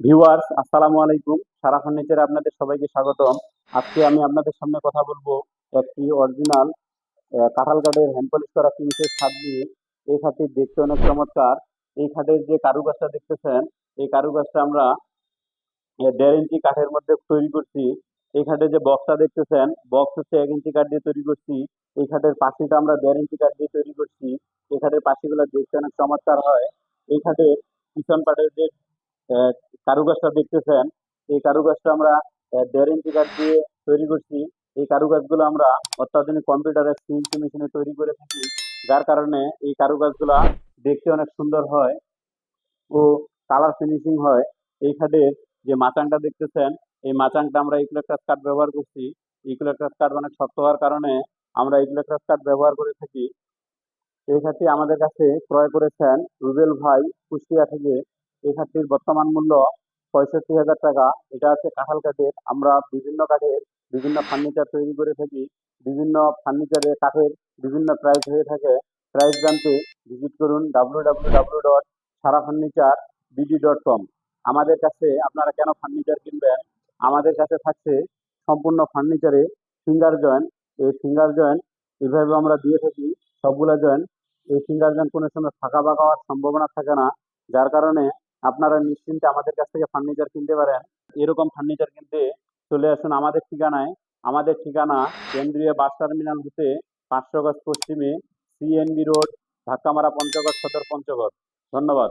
Viewers, আসসালামু আলাইকুম। সারা ফার্নিচারে আপনাদের সবাইকে স্বাগতম। আজকে আমি আপনাদের সামনে কথা বলব একটি অরিজিনাল কাঁঠাল কাঠের হ্যান্ড পলিশ করা ফিনিশের ছাদ দিয়ে। এই খাটটি দেখতে অনেক চমৎকার। এই খাটের যে কারুকাজটা দেখতেছেন, এই কারুকাজটা আমরা দেড় ইঞ্চি কাঠের মধ্যে তৈরি করছি। এই খাটের যে বক্সটা দেখতেছেন বক্স হচ্ছে এক ইঞ্চি কাঠ দিয়ে তৈরি করছি। এই খাটের পাশিটা আমরা দেড় ইঞ্চি কাঠ দিয়ে তৈরি করছি। এই খাটের পাশিগুলো দেখতে অনেক চমৎকার হয়। এই খাটের পিছন পাটের যে কারুকাজটা দেখতেছেন, এই কারুকাজটা আমরা দেড় ইঞ্চি কাঠ দিয়ে তৈরি করছি। এই কারুকাজগুলো আমরা অত্যাধুনিক কম্পিউটারের সিএনসি মেশিনে তৈরি করে থাকি, যার কারণে এই কারুকাজগুলো দেখতে অনেক সুন্দর হয় ও কালার ফিনিশিং হয়। এই খাটের যে মাচাংটা দেখতেছেন, এই মাচাংটা আমরা ইকুলেক্টাস কাঠ ব্যবহার করছি। ইকুলেক্টাস কাঠ অনেক শক্ত হওয়ার কারণে আমরা ইকুলেক্টাস কাঠ ব্যবহার করে থাকি। এই খাটটি আমাদের কাছে ক্রয় করেছেন রুবেল ভাই কুষ্টিয়া থেকে। এই খাটটির বর্তমান মূল্য পঁয়ষট্টি হাজার টাকা। এটা হচ্ছে কাঁঠাল কাঠের। আমরা বিভিন্ন কাঠের বিভিন্ন ফার্নিচার তৈরি করে থাকি। বিভিন্ন ফার্নিচারের কাঠের বিভিন্ন প্রাইস হয়ে থাকে। প্রাইস জানতে ভিজিট করুন W W W dot Sara furniture BD dot com আমাদের কাছে আপনারা কেন ফার্নিচার কিনবেন? আমাদের কাছে থাকছে সম্পূর্ণ ফার্নিচারে ফিঙ্গার জয়েন্ট এই ফিঙ্গার জয়েন্ট এভাবে আমরা দিয়ে থাকি। সবগুলা জয়েন্ট এই ফিঙ্গার জয়েন্ট কোনো সময় ফাঁকা বাঁকা হওয়ার সম্ভাবনা থাকে না। যার কারণে আপনারা নিশ্চিন্তে আমাদের কাছ থেকে ফার্নিচার কিনতে পারেন। এরকম ফার্নিচার কিনতে চলে আসুন আমাদের ঠিকানায়। আমাদের ঠিকানা কেন্দ্রীয় বাস টার্মিনাল হতে পাঁচশো গজ পশ্চিমে সিএনবি রোড ধাক্কামারা পঞ্চগড়, সদর পঞ্চগড়। ধন্যবাদ।